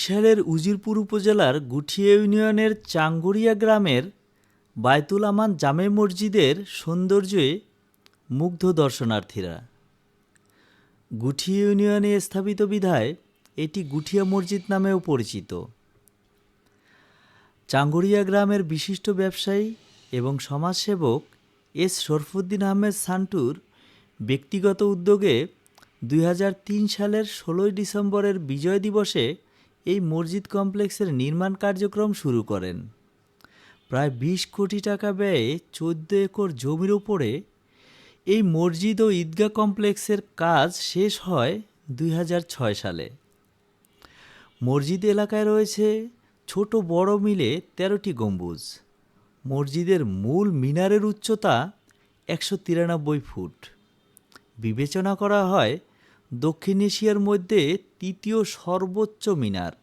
বরিশালের উজিরপুর উপজেলার গুঠিয়া ইউনিয়নের চাঙ্গুরিয়া গ্রামের বায়তুল আমান জামে মসজিদের সৌন্দর্যে মুগ্ধ দর্শনার্থীরা। গুঠিয়া ইউনিয়নে স্থাপিত বিধায় এটি গুঠিয়া মসজিদ নামেও পরিচিত। চাঙ্গুরিয়া গ্রামের বিশিষ্ট ব্যবসায়ী এবং সমাজসেবক এস শরফুদ্দিন আহমেদ সান্টুর ব্যক্তিগত উদ্যোগে দুই হাজার তিন সালের ষোলোই ডিসেম্বরের বিজয় দিবসে এই মসজিদ কমপ্লেক্সের নির্মাণ কার্যক্রম শুরু করেন। প্রায় বিশ কোটি টাকা ব্যয়ে চোদ্দ একর জমির উপরে এই মসজিদ ও ঈদগাহ কমপ্লেক্সের কাজ শেষ হয় দুই হাজার ছয় সালে। মসজিদ এলাকায় রয়েছে ছোট বড় মিলে তেরোটি গম্বুজ। মসজিদের মূল মিনারের উচ্চতা একশো তিরানব্বই ফুট। বিবেচনা করা হয় দক্ষিণ এশিয়ার মধ্যে তৃতীয় সর্বোচ্চ মিনার।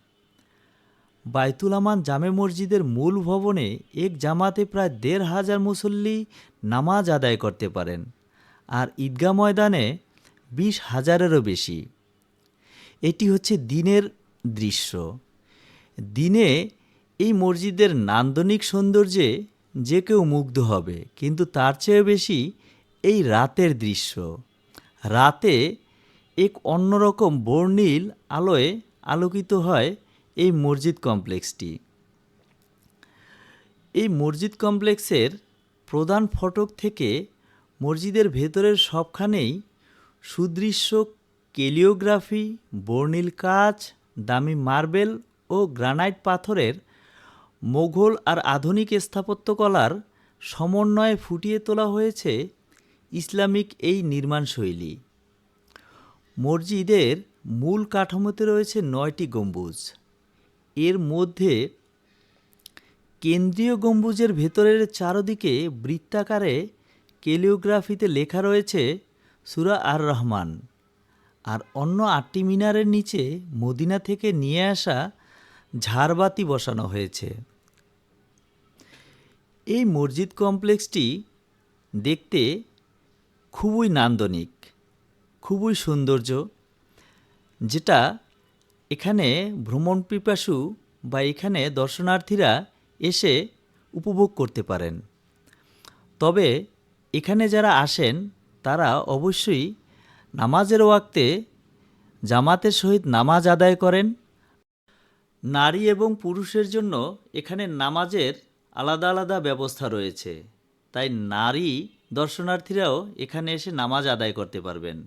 বায়তুল আমান জামে মসজিদের মূল ভবনে এক জামাতে প্রায় দেড় হাজার মুসল্লি নামাজ আদায় করতে পারেন আর ঈদগাহ ময়দানে বিশ হাজারেরও বেশি। এটি হচ্ছে দিনের দৃশ্য। দিনে এই মসজিদের নান্দনিক সৌন্দর্যে যে কেউ মুগ্ধ হবে, কিন্তু তার চেয়ে বেশি এই রাতের দৃশ্য। রাতে এক অন্যরকম বর্ণিল আলোয় আলোকিত হয় এই মসজিদ কমপ্লেক্সটি। এই মসজিদ কমপ্লেক্সের প্রধান ফটক থেকে মসজিদের ভেতরের সবখানেই সুদৃশ্য কেলিওগ্রাফি বর্ণিল কাজ দামি মার্বেল ও গ্রানাইট পাথরের মোঘল আর আধুনিক স্থাপত্যকলার সমন্বয়ে ফুটিয়ে তোলা হয়েছে ইসলামিক এই নির্মাণশৈলী মসজিদের মূল কাঠামোতে রয়েছে নয়টি গম্বুজ। এর মধ্যে কেন্দ্রীয় গম্বুজের ভেতরের চারদিকে বৃত্তাকারে কেলিওগ্রাফিতে লেখা রয়েছে সুরা আর রহমান আর অন্য আটটি মিনারের নিচে মদিনা থেকে নিয়ে আসা ঝাড়বাতি বসানো হয়েছে। এই মসজিদ কমপ্লেক্সটি দেখতে খুবই নান্দনিক, খুবই সৌন্দর্য, যেটা এখানে ভ্রমণ পিপাসু বা এখানে দর্শনার্থীরা এসে উপভোগ করতে পারেন। তবে এখানে যারা আসেন, তারা অবশ্যই নামাজের ওয়াক্তে জামাতের সহিত নামাজ আদায় করেন। নারী এবং পুরুষের জন্য এখানে নামাজের আলাদা আলাদা ব্যবস্থা রয়েছে। তাই নারী দর্শনার্থীরাও এখানে এসে নামাজ আদায় করতে পারবেন।